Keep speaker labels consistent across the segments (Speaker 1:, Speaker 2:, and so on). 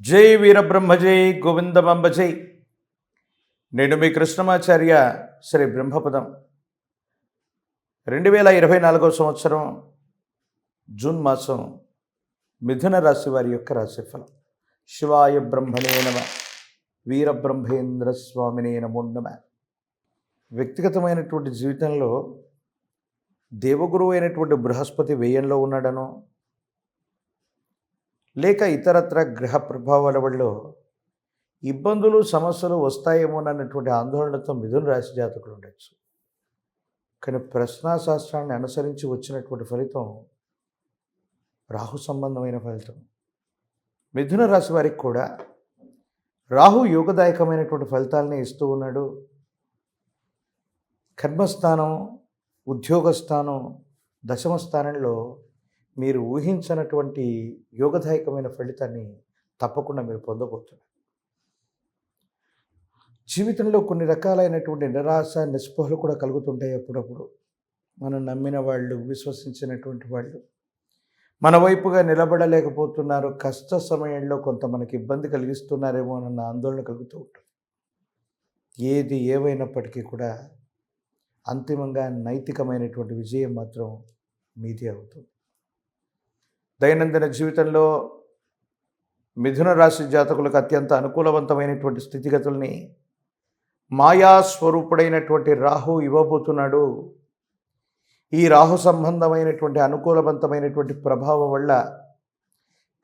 Speaker 1: జై వీరబ్రహ్మ జై గోవిందమంబ జై. నేను మీ కృష్ణమాచార్య శ్రీ బ్రహ్మపదం. రెండు వేల ఇరవై నాలుగో సంవత్సరం జూన్ మాసం మిథున రాశి వారి యొక్క రాశిఫలం. శివాయ బ్రహ్మణే నమ వీరబ్రహ్మేంద్ర స్వామినే నమో నమ. వ్యక్తిగతమైనటువంటి జీవితంలో దేవగురువు అయినటువంటి బృహస్పతి వ్యయంలో ఉన్నాడనో లేక ఇతరత్ర గ్రహ ప్రభావాల వల్ల ఇబ్బందులు సమస్యలు వస్తాయేమోనన్నటువంటి ఆందోళనతో మిథున రాశి జాతకులు ఉండొచ్చు. కానీ ప్రశ్నాశాస్త్రాన్ని అనుసరించి వచ్చినటువంటి ఫలితం రాహు సంబంధమైన ఫలితం. మిథున రాశి వారికి కూడా రాహు యోగదాయకమైనటువంటి ఫలితాలని ఇస్తూ ఉన్నాడు. కర్మస్థానం ఉద్యోగస్థానం దశమ స్థానంలో మీరు ఊహించినటువంటి యోగదాయకమైన ఫలితాన్ని తప్పకుండా మీరు పొందబోతున్నారు. జీవితంలో కొన్ని రకాలైనటువంటి నిరాశ నిస్పృహలు కూడా కలుగుతుంటాయి అప్పుడప్పుడు. మనం నమ్మిన వాళ్ళు విశ్వసించినటువంటి వాళ్ళు మన వైపుగా నిలబడలేకపోతున్నారు. కష్ట సమయంలో కొంత మనకి ఇబ్బంది కలిగిస్తున్నారేమో అన్న ఆందోళన కలుగుతూ ఉంటుంది. ఏది ఏవైనప్పటికీ కూడా అంతిమంగా నైతికమైనటువంటి విజయం మాత్రం మీదే అవుతుంది. దైనందిన జీవితంలో మిథున రాశి జాతకులకు అత్యంత అనుకూలవంతమైనటువంటి స్థితిగతుల్ని మాయా స్వరూపుడైనటువంటి రాహు ఇవ్వబోతున్నాడు. ఈ రాహు సంబంధమైనటువంటి అనుకూలవంతమైనటువంటి ప్రభావం వల్ల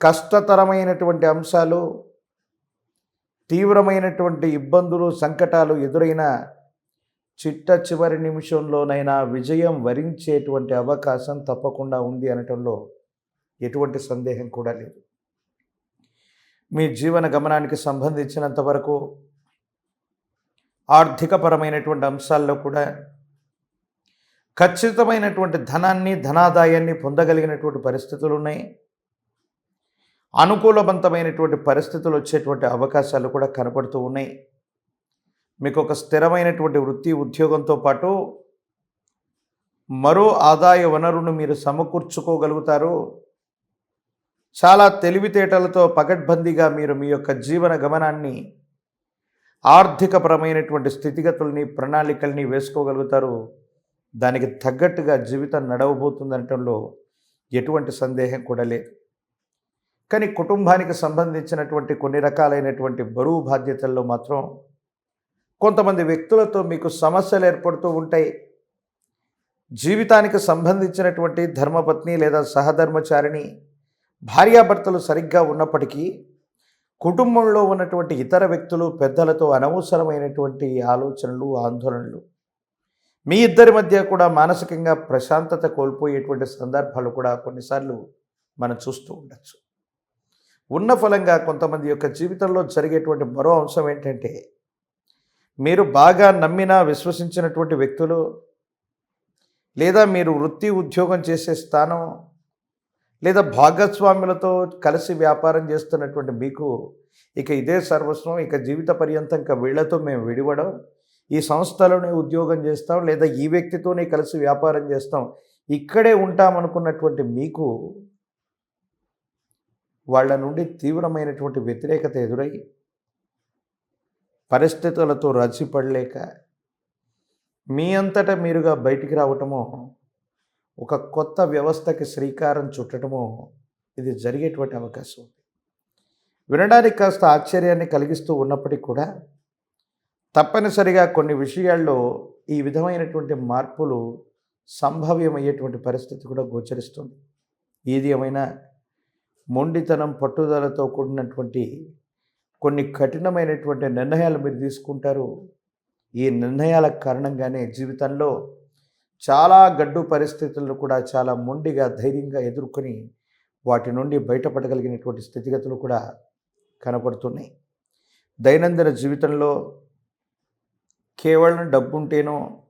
Speaker 1: కష్టతరమైనటువంటి అంశాలు తీవ్రమైనటువంటి ఇబ్బందులు సంకటాలు ఎదురైన చిట్ట చివరి నిమిషంలోనైనా విజయం వరించేటువంటి అవకాశం తప్పకుండా ఉంది అనటంలో ఎటువంటి సందేహం కూడా లేదు. మీ జీవన గమనానికి సంబంధించినంత వరకు ఆర్థికపరమైనటువంటి అంశాల్లో కూడా ఖచ్చితమైనటువంటి ధనాన్ని ధనాదాయాన్ని పొందగలిగినటువంటి పరిస్థితులు ఉన్నాయి. అనుకూలవంతమైనటువంటి పరిస్థితులు వచ్చేటువంటి అవకాశాలు కూడా కనపడుతూ ఉన్నాయి. మీకు ఒక స్థిరమైనటువంటి వృత్తి ఉద్యోగంతో పాటు మరో ఆదాయ వనరును మీరు సమకూర్చుకోగలుగుతారు. చాలా తెలివితేటలతో పకడ్బందీగా మీరు మీ యొక్క జీవన గమనాన్ని ఆర్థికపరమైనటువంటి స్థితిగతుల్ని ప్రణాళికల్ని వేసుకోగలుగుతారు. దానికి తగ్గట్టుగా జీవితం నడవబోతుందనటంలో ఎటువంటి సందేహం కూడా లేదు. కానీ కుటుంబానికి సంబంధించినటువంటి కొన్ని రకాలైనటువంటి బరువు బాధ్యతల్లో మాత్రం కొంతమంది వ్యక్తులతో మీకు సమస్యలు ఏర్పడుతూ ఉంటాయి. జీవితానికి సంబంధించినటువంటి ధర్మపత్ని లేదా సహధర్మచారిణి భార్యాభర్తలు సరిగ్గా ఉన్నప్పటికీ కుటుంబంలో ఉన్నటువంటి ఇతర వ్యక్తులు పెద్దలతో అనవసరమైనటువంటి ఆలోచనలు ఆందోళనలు. మీ ఇద్దరి మధ్య కూడా మానసికంగా ప్రశాంతత కోల్పోయేటువంటి సందర్భాలు కూడా కొన్నిసార్లు మనం చూస్తూ ఉండొచ్చు. ఉన్న ఫలంగా కొంతమంది యొక్క జీవితంలో జరిగేటువంటి మరో అంశం ఏంటంటే మీరు బాగా నమ్మిన విశ్వసించినటువంటి వ్యక్తులు లేదా మీరు వృత్తి ఉద్యోగం చేసే స్థానం లేదా భాగస్వాములతో కలిసి వ్యాపారం చేస్తున్నటువంటి మీకు ఇక ఇదే సర్వస్వం ఇక జీవిత పర్యంతం ఇంకా వీళ్ళతో మేము విడివడం ఈ సంస్థలోనే ఉద్యోగం చేస్తాం లేదా ఈ వ్యక్తితోనే కలిసి వ్యాపారం చేస్తాం ఇక్కడే ఉంటామనుకున్నటువంటి మీకు వాళ్ళ నుండి తీవ్రమైనటువంటి వ్యతిరేకత ఎదురై పరిస్థితులతో రచిపడలేక మీ అంతటా మీరుగా బయటికి రావటము ఒక కొత్త వ్యవస్థకి శ్రీకారం చుట్టడము ఇది జరిగేటువంటి అవకాశం ఉంది. వినడానికి కాస్త ఆశ్చర్యాన్ని కలిగిస్తూ ఉన్నప్పటికీ కూడా తప్పనిసరిగా కొన్ని విషయాల్లో ఈ విధమైనటువంటి మార్పులు సంభవ్యమయ్యేటువంటి పరిస్థితి కూడా గోచరిస్తుంది. ఏది ఏమైనా మొండితనం పట్టుదలతో కూడినటువంటి కొన్ని కఠినమైనటువంటి నిర్ణయాలు మీరు తీసుకుంటారు. ఈ నిర్ణయాల కారణంగానే జీవితంలో చాలా గడ్డు పరిస్థితులను కూడా చాలా మొండిగా ధైర్యంగా ఎదుర్కొని వాటి నుండి బయటపడగలిగినటువంటి స్థితిగతులు కూడా కనపడుతున్నాయి. దైనందిన జీవితంలో కేవలం డబ్బుంటేనో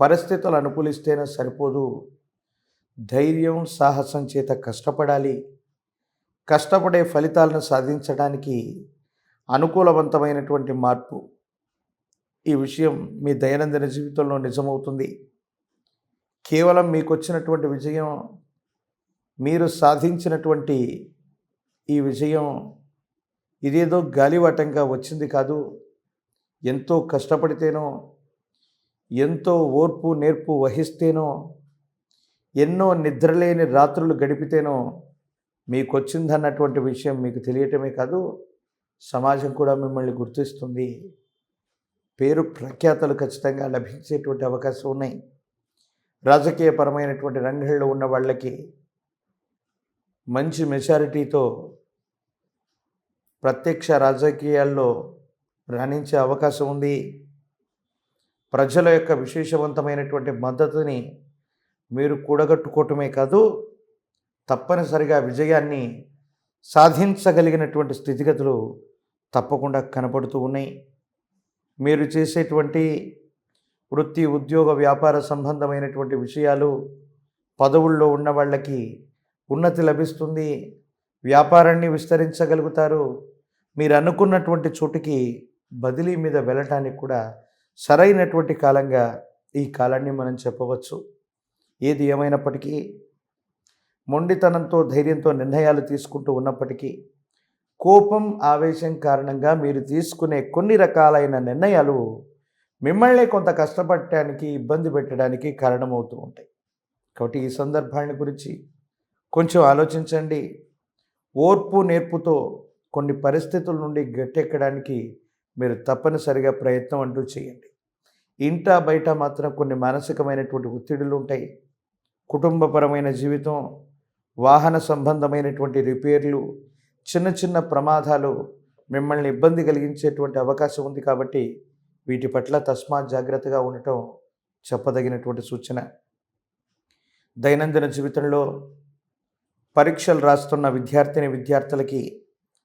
Speaker 1: పరిస్థితులు అనుకూలిస్తేనో సరిపోదు. ధైర్యం సాహసం చేత కష్టపడాలి. కష్టపడే ఫలితాలను సాధించడానికి అనుకూలవంతమైనటువంటి మార్పు ఈ విషయం మీ దైనందిన జీవితంలో నిజమవుతుంది. కేవలం మీకు వచ్చినటువంటి విజయం మీరు సాధించినటువంటి ఈ విజయం ఇదేదో గాలివాటంగా వచ్చింది కాదు. ఎంతో కష్టపడితేనో ఎంతో ఓర్పు నేర్పు వహిస్తేనో ఎన్నో నిద్రలేని రాత్రులు గడిపితేనో మీకు వచ్చిందన్నటువంటి విషయం మీకు తెలియటమే కాదు సమాజం కూడా మిమ్మల్ని గుర్తిస్తుంది. పేరు ప్రఖ్యాతలు ఖచ్చితంగా లభించేటువంటి అవకాశం ఉన్నాయి. రాజకీయపరమైనటువంటి రంగంలో ఉన్న వాళ్ళకి మంచి మెజారిటీతో ప్రత్యక్ష రాజకీయాల్లో రాణించే అవకాశం ఉంది. ప్రజల యొక్క విశేషవంతమైనటువంటి మద్దతుని మీరు కూడగట్టుకోవటమే కాదు తప్పనిసరిగా విజయాన్ని సాధించగలిగినటువంటి స్థితిగతులు తప్పకుండా కనపడుతూ ఉన్నాయి. మీరు చేసేటువంటి వృత్తి ఉద్యోగ వ్యాపార సంబంధమైనటువంటి విషయాలు పదవుల్లో ఉన్న వాళ్ళకి ఉన్నతి లభిస్తుంది. వ్యాపారాన్ని విస్తరించగలుగుతారు. మీరు అనుకున్నటువంటి చోటుకి బదిలీ మీద వెళ్ళటానికి కూడా సరైనటువంటి కాలంగా ఈ కాలాన్ని మనం చెప్పవచ్చు. ఏది ఏమైనప్పటికీ మొండితనంతో ధైర్యంతో నిర్ణయాలు తీసుకుంటూ ఉన్నప్పటికీ కోపం ఆవేశం కారణంగా మీరు తీసుకునే కొన్ని రకాలైన నిర్ణయాలు మిమ్మల్ని కొంత కష్టపడటానికి ఇబ్బంది పెట్టడానికి కారణమవుతూ ఉంటాయి. కాబట్టి ఈ సందర్భాన్ని గురించి కొంచెం ఆలోచించండి. ఓర్పు నేర్పుతో కొన్ని పరిస్థితుల నుండి గట్టెక్కడానికి మీరు తప్పనిసరిగా ప్రయత్నం అంటూ చేయండి. ఇంట బయట మాత్రం కొన్ని మానసికమైనటువంటి ఒత్తిడులు ఉంటాయి. కుటుంబపరమైన జీవితం వాహన సంబంధమైనటువంటి రిపేర్లు చిన్న చిన్న ప్రమాదాలు మిమ్మల్ని ఇబ్బంది కలిగించేటువంటి అవకాశం ఉంది కాబట్టి వీటి పట్ల తస్మాత్ జాగ్రత్తగా ఉండటం చెప్పదగినటువంటి సూచన. దైనందిన జీవితంలో పరీక్షలు రాస్తున్న విద్యార్థిని విద్యార్థులకి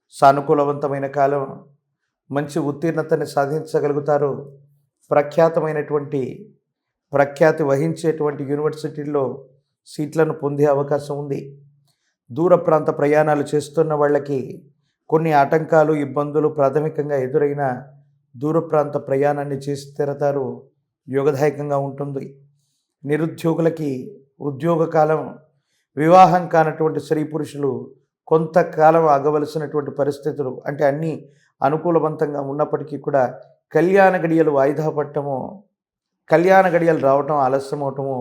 Speaker 1: సానుకూలవంతమైన కాలం మంచి ఉత్తీర్ణతని సాధించగలుగుతారు. ప్రఖ్యాతమైనటువంటి ప్రఖ్యాతి వహించేటువంటి యూనివర్సిటీల్లో సీట్లను పొందే అవకాశం ఉంది. దూర ప్రాంత ప్రయాణాలు చేస్తున్న వాళ్ళకి కొన్ని ఆటంకాలు ఇబ్బందులు ప్రాథమికంగా ఎదురైన దూర ప్రాంత ప్రయాణాన్ని చేసి తీరతారు. యోగదాయకంగా ఉంటుంది. నిరుద్యోగులకి ఉద్యోగ కాలం వివాహం కానటువంటి స్త్రీ పురుషులు కొంతకాలం ఆగవలసినటువంటి పరిస్థితులు అంటే అన్నీ అనుకూలవంతంగా ఉన్నప్పటికీ కూడా కళ్యాణ గడియలు వాయిదా పట్టము కళ్యాణ గడియలు రావటం ఆలస్యం అవటము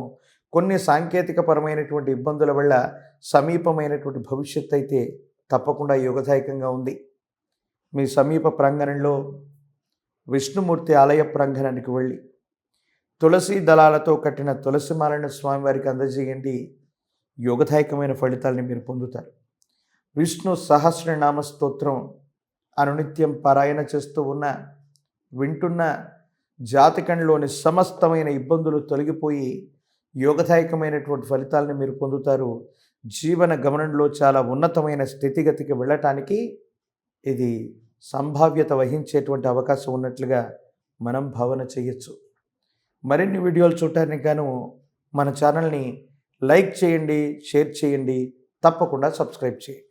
Speaker 1: కొన్ని సాంకేతిక పరమైనటువంటి ఇబ్బందుల వల్ల సమీపమైనటువంటి భవిష్యత్తు అయితే తప్పకుండా యోగదాయకంగా ఉంది. మీ సమీప ప్రాంగణంలో విష్ణుమూర్తి ఆలయ ప్రాంగణానికి వెళ్ళి తులసి దళాలతో కట్టిన తులసి మాలను స్వామివారికి అందజేయండి. యోగదాయకమైన ఫలితాలని మీరు పొందుతారు. విష్ణు సహస్రనామ స్తోత్రం అనునిత్యం పారాయణ చేస్తూ ఉన్న వింటున్న జాతకంలోని సమస్తమైన ఇబ్బందులు తొలగిపోయి యోగదాయకమైనటువంటి ఫలితాలను మీరు పొందుతారు. జీవన గమనంలో చాలా ఉన్నతమైన స్థితిగతికి వెళ్ళటానికి ఇది సంభావ్యత వహించేటువంటి అవకాశం ఉన్నట్లుగా మనం భావన చేయొచ్చు. మరిన్ని వీడియోలు చూడటానికి గాను మన ఛానల్ని లైక్ చేయండి షేర్ చేయండి తప్పకుండా సబ్స్క్రైబ్ చేయండి.